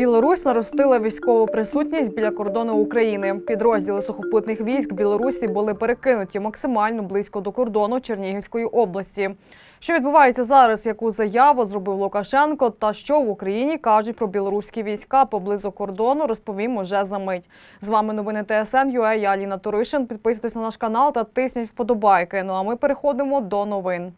Білорусь наростила військову присутність біля кордону України. Підрозділи сухопутних військ Білорусі були перекинуті максимально близько до кордону Чернігівської області. Що відбувається зараз? Яку заяву зробив Лукашенко? Та що в Україні кажуть про білоруські війська поблизу кордону? Розповім уже за мить. З вами новини ТСН ЮА. Я Аліна Туришин. Підписуйтесь на наш канал та тисніть вподобайки. Ну а ми переходимо до новин.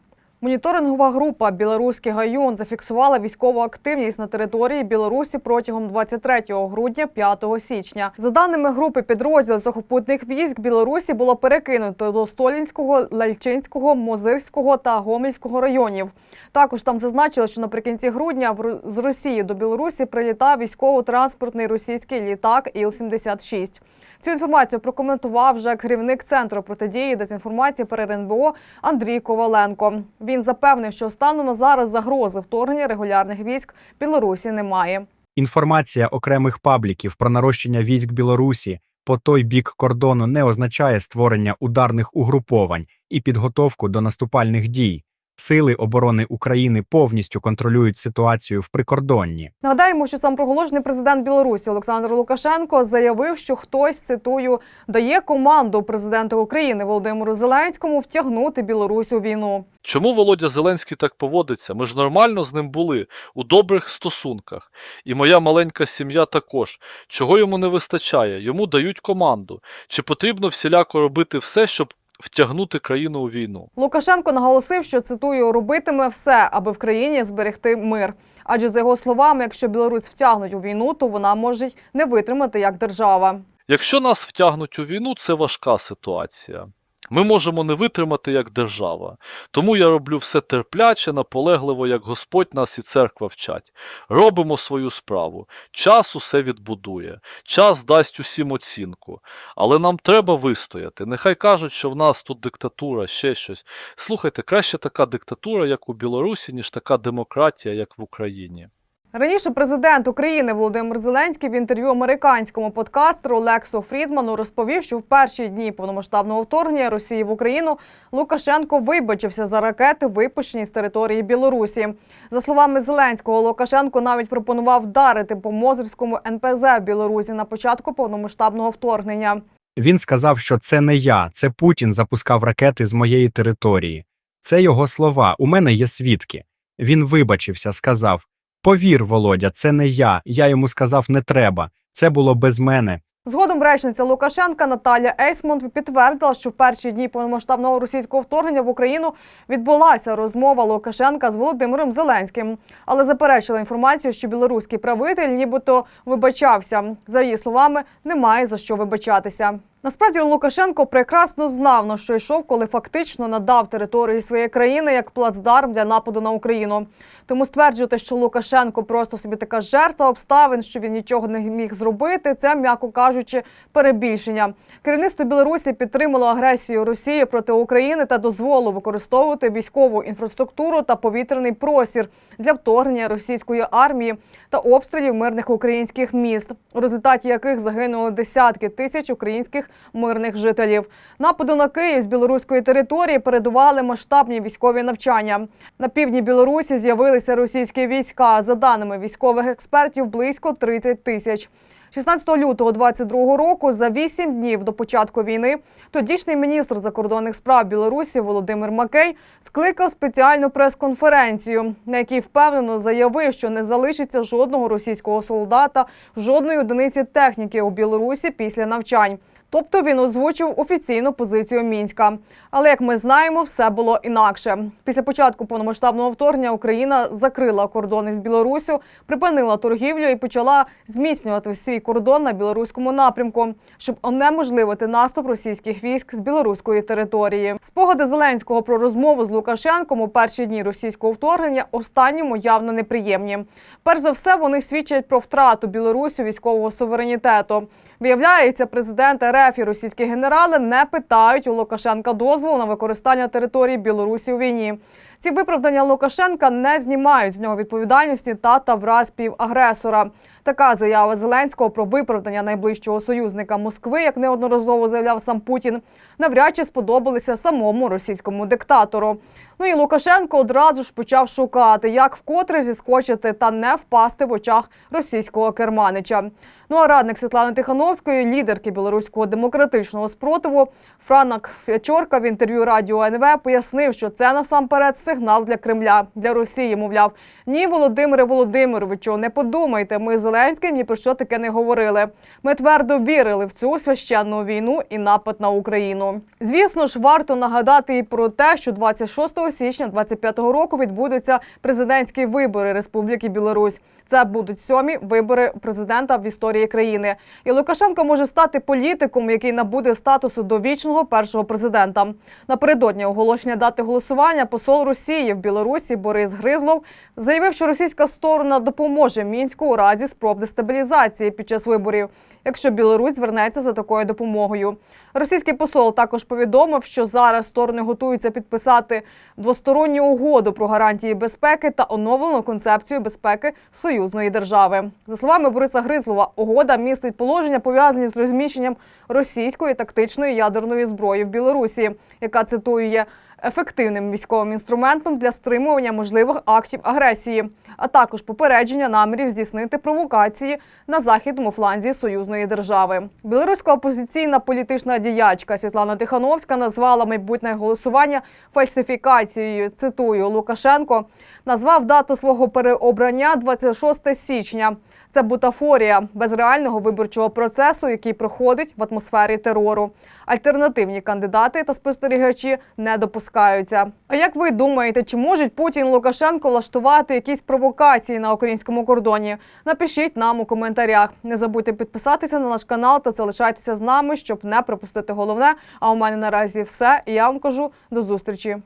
Моніторингова група Білоруський гаюн зафіксувала військову активність на території Білорусі протягом 23 грудня 5 січня. За даними групи, підрозділ сухопутних військ Білорусі було перекинуто до Столінського, Лальчинського, Мозирського та Гомельського районів. Також там зазначили, що наприкінці грудня з Росії до Білорусі прилітав військово-транспортний російський літак Іл-76. Цю інформацію прокоментував вже керівник центру протидії дезінформації при РНБО Андрій Коваленко. Він запевнив, що станом на зараз загрози вторгнення регулярних військ Білорусі немає. Інформація окремих пабліків про нарощення військ Білорусі по той бік кордону не означає створення ударних угруповань і підготовку до наступальних дій. Сили оборони України повністю контролюють ситуацію в прикордонні. Нагадаємо, що сам проголошений президент Білорусі Олександр Лукашенко заявив, що хтось цитую дає команду президенту України Володимиру Зеленському втягнути Білорусь у війну. Чому Володя Зеленський так поводиться? Ми ж нормально з ним були у добрих стосунках. І моя маленька сім'я також. Чого йому не вистачає? Йому дають команду. Чи потрібно всіляко робити все, щоб втягнути країну у війну? Лукашенко наголосив, що цитую робитиме все, аби в країні зберегти мир. Адже за його словами, якщо Білорусь втягнуть у війну, то вона може й не витримати як держава. Якщо нас втягнуть у війну, це важка ситуація. Ми можемо не витримати як держава. Тому я роблю все терпляче, наполегливо, як Господь нас і церква вчать. Робимо свою справу. Час усе відбудує. Час дасть усім оцінку. Але нам треба вистояти. Нехай кажуть, що в нас тут диктатура, ще щось. Слухайте, краще така диктатура, як у Білорусі, ніж така демократія, як в Україні. Раніше президент України Володимир Зеленський в інтерв'ю американському подкастеру Лексу Фрідману розповів, що в перші дні повномасштабного вторгнення Росії в Україну Лукашенко вибачився за ракети, випущені з території Білорусі. За словами Зеленського, Лукашенко навіть пропонував вдарити по Мозерському НПЗ в Білорусі на початку повномасштабного вторгнення. Він сказав, що це не я, це Путін запускав ракети з моєї території. Це його слова. У мене є свідки. Він вибачився, сказав: Повір, Володя, це не я. Я йому сказав, не треба. Це було без мене. Згодом речниця Лукашенка Наталія Ейсмонт підтвердила, що в перші дні повномасштабного російського вторгнення в Україну відбулася розмова Лукашенка з Володимиром Зеленським, але заперечила інформацію, що білоруський правитель нібито вибачався. За її словами, немає за що вибачатися. Насправді Лукашенко прекрасно знав, на що йшов, коли фактично надав територію своєї країни як плацдарм для нападу на Україну. Тому стверджувати, що Лукашенко просто собі така жертва обставин, що він нічого не міг зробити, це, м'яко кажучи, перебільшення. Керівництво Білорусі підтримало агресію Росії проти України та дозволило використовувати військову інфраструктуру та повітряний простір для вторгнення російської армії та обстрілів мирних українських міст, у результаті яких загинули десятки тисяч українських мирних жителів. Нападу на Київ з білоруської території передували масштабні військові навчання. На півдні Білорусі з'явилися російські війська. За даними військових експертів, близько 30 тисяч. 16 лютого 22 року, за 8 днів до початку війни, тодішній міністр закордонних справ Білорусі Володимир Макей скликав спеціальну прес-конференцію, на якій впевнено заявив, що не залишиться жодного російського солдата, жодної одиниці техніки у Білорусі після навчань. Тобто він озвучив офіційну позицію мінська. Але як ми знаємо, все було інакше. Після початку повномасштабного вторгнення Україна закрила кордони з Білоруссю, припинила торгівлю і почала зміцнювати свій кордон на білоруському напрямку, щоб унеможливити наступ російських військ з білоруської території. Спогади Зеленського про розмову з Лукашенком у перші дні російського вторгнення останньому явно неприємні. Перш за все, вони свідчать про втрату Білорусі військового суверенітету. Виявляється, президент РФ і російські генерали не питають у Лукашенка дозволу на використання території Білорусі у війні. Ці виправдання Лукашенка не знімають з нього відповідальності тата враз співагресора. Така заява Зеленського про виправдання найближчого союзника Москви, як неодноразово заявляв сам Путін, навряд чи сподобалися самому російському диктатору. Ну і Лукашенко одразу ж почав шукати, як вкотре зіскочити та не впасти в очах російського керманича. Ну а радник Світлани Тихановської, лідерки білоруського демократичного спротиву, Франак Фячорка в інтерв'ю радіо НВ пояснив, що це насамперед сигнал для Кремля, для Росії. Мовляв, ні, Володимире Володимировичу, не подумайте, ми з Зеленським ні про що таке не говорили. Ми твердо вірили в цю священну війну і напад на Україну. Звісно ж, варто нагадати і про те, що 26 січня 25 року відбудуться президентські вибори Республіки Білорусь. Це будуть сьомі вибори президента в історії країни. І Лукашенко може стати політиком, який набуде статусу довічного першого президента. Напередодні оголошення дати голосування посол Росії в Білорусі Борис Гризлов заявив, що російська сторона допоможе мінську у разі спроб дестабілізації під час виборів, якщо Білорусь звернеться за такою допомогою. Російський посол також повідомив, що зараз сторони готуються підписати двосторонню угоду про гарантії безпеки та оновлену концепцію безпеки союзної держави. За словами Бориса Гризлова, угода містить положення пов'язані з розміщенням російської тактичної ядерної зброї в Білорусі, яка цитую є ефективним військовим інструментом для стримування можливих актів агресії, а також попередження намірів здійснити провокації на західному фланзі союзної держави. Білоруська опозиційна політична діячка Світлана Тихановська назвала майбутнє голосування фальсифікацією. Цитую Лукашенко назвав дату свого переобрання 26 січня. Це бутафорія без реального виборчого процесу, який проходить в атмосфері терору. Альтернативні кандидати та спостерігачі не допускаються. А як ви думаєте, чи можуть Путін Лукашенко влаштувати якісь провокації на українському кордоні? Напишіть нам у коментарях. Не забудьте підписатися на наш канал та залишайтеся з нами, щоб не пропустити головне. А у мене наразі все. І я вам кажу до зустрічі.